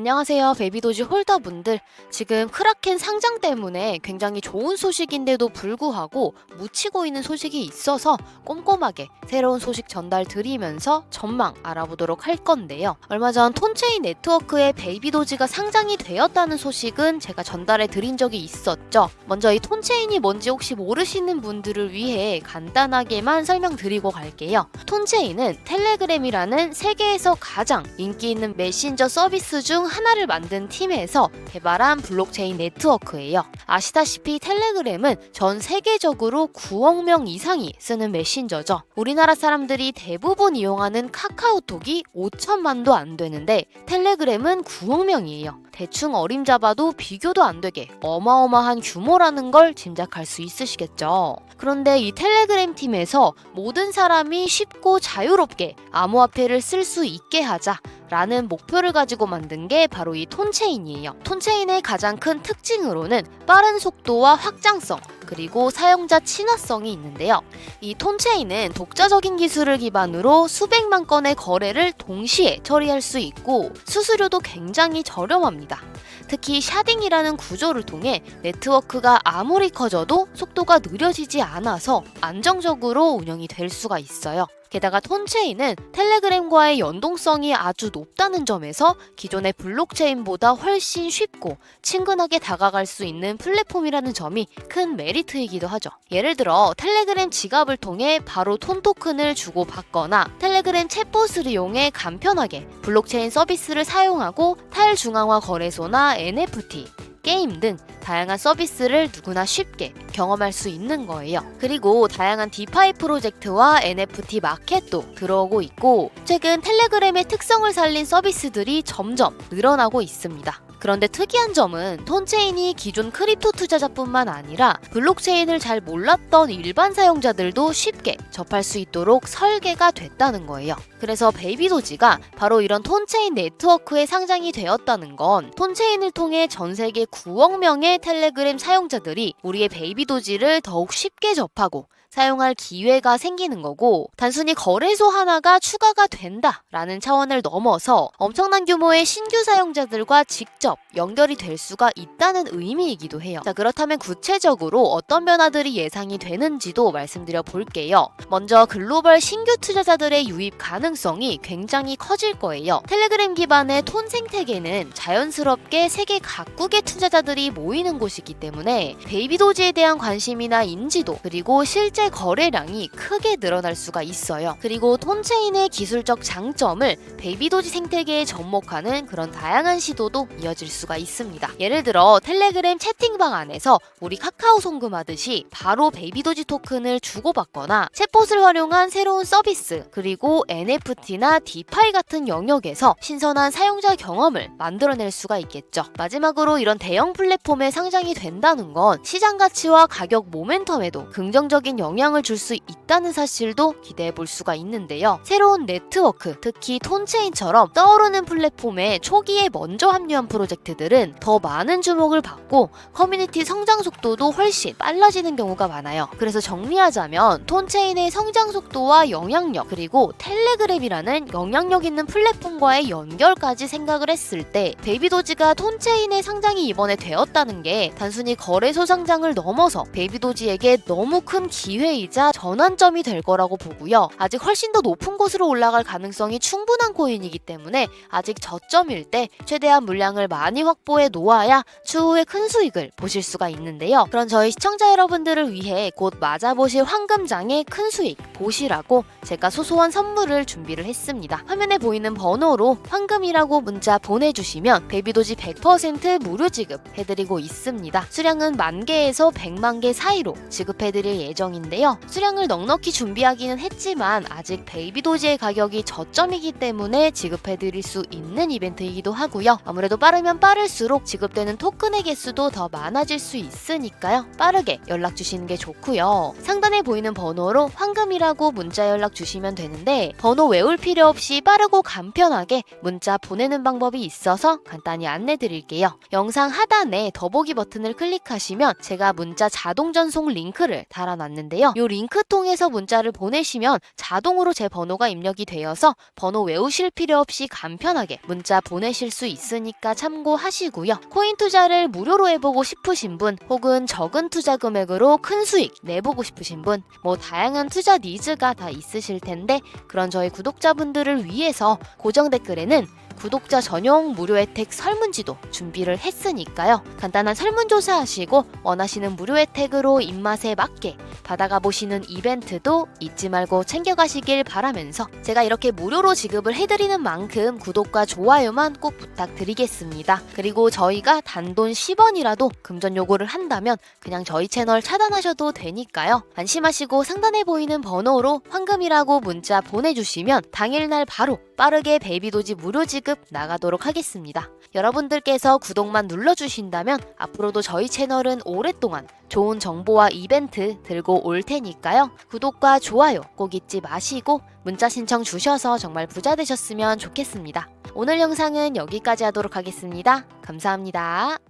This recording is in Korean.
안녕하세요, 베이비도지 홀더분들. 지금 크라켄 상장 때문에 굉장히 좋은 소식인데도 불구하고 묻히고 있는 소식이 있어서 꼼꼼하게 새로운 소식 전달 드리면서 전망 알아보도록 할 건데요. 얼마 전 톤체인 네트워크에 베이비도지가 상장이 되었다는 소식은 제가 전달해 드린 적이 있었죠. 먼저 이 톤체인이 뭔지 혹시 모르시는 분들을 위해 간단하게만 설명드리고 갈게요. 톤체인은 텔레그램이라는 세계에서 가장 인기 있는 메신저 서비스 중 하나를 만든 팀에서 개발한 블록체인 네트워크예요. 아시다시피 텔레그램은 전 세계적으로 9억 명 이상이 쓰는 메신저죠. 우리나라 사람들이 대부분 이용하는 카카오톡이 5천만도 안 되는데 텔레그램은 9억 명이에요. 대충 어림잡아도 비교도 안 되게 어마어마한 규모라는 걸 짐작할 수 있으시겠죠. 그런데 이 텔레그램 팀에서 모든 사람이 쉽고 자유롭게 암호화폐를 쓸 수 있게 하자. 라는 목표를 가지고 만든 게 바로 이 톤체인이에요. 톤체인의 가장 큰 특징으로는 빠른 속도와 확장성, 그리고 사용자 친화성이 있는데요. 이 톤체인은 독자적인 기술을 기반으로 수백만 건의 거래를 동시에 처리할 수 있고 수수료도 굉장히 저렴합니다. 특히 샤딩이라는 구조를 통해 네트워크가 아무리 커져도 속도가 느려지지 않아서 안정적으로 운영이 될 수가 있어요. 게다가 톤체인은 텔레그램과의 연동성이 아주 높다는 점에서 기존의 블록체인보다 훨씬 쉽고 친근하게 다가갈 수 있는 플랫폼이라는 점이 큰 메리트이기도 하죠. 예를 들어 텔레그램 지갑을 통해 바로 톤 토큰을 주고 받거나 텔레그램 챗봇을 이용해 간편하게 블록체인 서비스를 사용하고 탈중앙화 거래소나 NFT, 게임 등 다양한 서비스를 누구나 쉽게 경험할 수 있는 거예요. 그리고 다양한 디파이 프로젝트와 NFT 마켓도 들어오고 있고 최근 텔레그램의 특성을 살린 서비스들이 점점 늘어나고 있습니다. 그런데 특이한 점은 톤체인이 기존 크립토 투자자뿐만 아니라 블록체인을 잘 몰랐던 일반 사용자들도 쉽게 접할 수 있도록 설계가 됐다는 거예요. 그래서 베이비도지가 바로 이런 톤체인 네트워크에 상장이 되었다는 건 톤체인을 통해 전 세계 9억 명의 텔레그램 사용자들이 우리의 베이비도지를 더욱 쉽게 접하고 사용할 기회가 생기는 거고 단순히 거래소 하나가 추가가 된다라는 차원을 넘어서 엄청난 규모의 신규 사용자들과 직접 연결이 될 수가 있다는 의미이기도 해요. 자, 그렇다면 구체적으로 어떤 변화들이 예상이 되는지도 말씀드려 볼게요. 먼저 글로벌 신규 투자자들의 유입 가능성이 굉장히 커질 거예요. 텔레그램 기반의 톤 생태계는 자연스럽게 세계 각국의 투자자들이 모이는 곳이기 때문에 베이비도지에 대한 관심이나 인지도 그리고 실제 거래량이 크게 늘어날 수가 있어요. 그리고 톤체인의 기술적 장점을 베이비도지 생태계에 접목하는 그런 다양한 시도도 이어질 수가 있습니다. 예를 들어 텔레그램 채팅방 안에서 우리 카카오 송금하듯이 바로 베이비도지 토큰을 주고받거나 챗봇을 활용한 새로운 서비스 그리고 NFT나 디파이 같은 영역에서 신선한 사용자 경험을 만들어낼 수가 있겠죠. 마지막으로 이런 대형 플랫폼에 상장이 된다는 건 시장 가치와 가격 모멘텀에도 긍정적인 영향을 줄 수 있다는 사실도 기대해 볼 수가 있는데요. 새로운 네트워크, 특히 톤체인처럼 떠오르는 플랫폼에 초기에 먼저 합류한 프로젝트들은 더 많은 주목을 받고 커뮤니티 성장 속도도 훨씬 빨라지는 경우가 많아요. 그래서 정리하자면 톤체인의 성장 속도와 영향력 그리고 텔레그램이라는 영향력 있는 플랫폼과의 연결까지 생각을 했을 때 베이비도지가 톤체인의 상장이 이번에 되었다는 게 단순히 거래소 상장을 넘어서 베이비도지에게 너무 큰 기회 이자 전환점이 될 거라고 보고요. 아직 훨씬 더 높은 곳으로 올라갈 가능성이 충분한 코인이기 때문에 아직 저점일 때 최대한 물량을 많이 확보해 놓아야 추후에 큰 수익을 보실 수가 있는데요. 그런 저희 시청자 여러분들을 위해 곧 맞아보실 황금장의 큰 수익 보시라고 제가 소소한 선물을 준비를 했습니다. 화면에 보이는 번호로 황금이라고 문자 보내주시면 베비도지 100% 무료 지급해드리고 있습니다. 수량은 만 개에서 100만 개 사이로 지급해드릴 예정인 데요. 수량을 넉넉히 준비하기는 했지만 아직 베이비 도지의 가격이 저점이기 때문에 지급해드릴 수 있는 이벤트이기도 하고요. 아무래도 빠르면 빠를수록 지급되는 토큰의 개수도 더 많아질 수 있으니까요. 빠르게 연락 주시는 게 좋고요. 상단에 보이는 번호로 황금이라고 문자 연락 주시면 되는데 번호 외울 필요 없이 빠르고 간편하게 문자 보내는 방법이 있어서 간단히 안내 드릴게요. 영상 하단에 더보기 버튼을 클릭하시면 제가 문자 자동 전송 링크를 달아놨는데요. 있는데요. 이 링크 통해서 문자를 보내시면 자동으로 제 번호가 입력이 되어서 번호 외우실 필요 없이 간편하게 문자 보내실 수 있으니까 참고하시고요. 코인 투자를 무료로 해보고 싶으신 분 혹은 적은 투자 금액으로 큰 수익 내보고 싶으신 분 뭐 다양한 투자 니즈가 다 있으실 텐데 그런 저희 구독자분들을 위해서 고정 댓글에는 구독자 전용 무료 혜택 설문지도 준비를 했으니까요. 간단한 설문조사 하시고 원하시는 무료 혜택으로 입맛에 맞게 받아가 보시는 이벤트도 잊지 말고 챙겨가시길 바라면서 제가 이렇게 무료로 지급을 해드리는 만큼 구독과 좋아요만 꼭 부탁드리겠습니다. 그리고 저희가 단돈 10원이라도 금전 요구를 한다면 그냥 저희 채널 차단하셔도 되니까요. 안심하시고 상단에 보이는 번호로 황금이라고 문자 보내주시면 당일날 바로 빠르게 베이비도지 무료 지급 나가도록 하겠습니다. 여러분들께서 구독만 눌러주신다면 앞으로도 저희 채널은 오랫동안 좋은 정보와 이벤트 들고 올 테니까요. 구독과 좋아요 꼭 잊지 마시고 문자 신청 주셔서 정말 부자 되셨으면 좋겠습니다. 오늘 영상은 여기까지 하도록 하겠습니다. 감사합니다.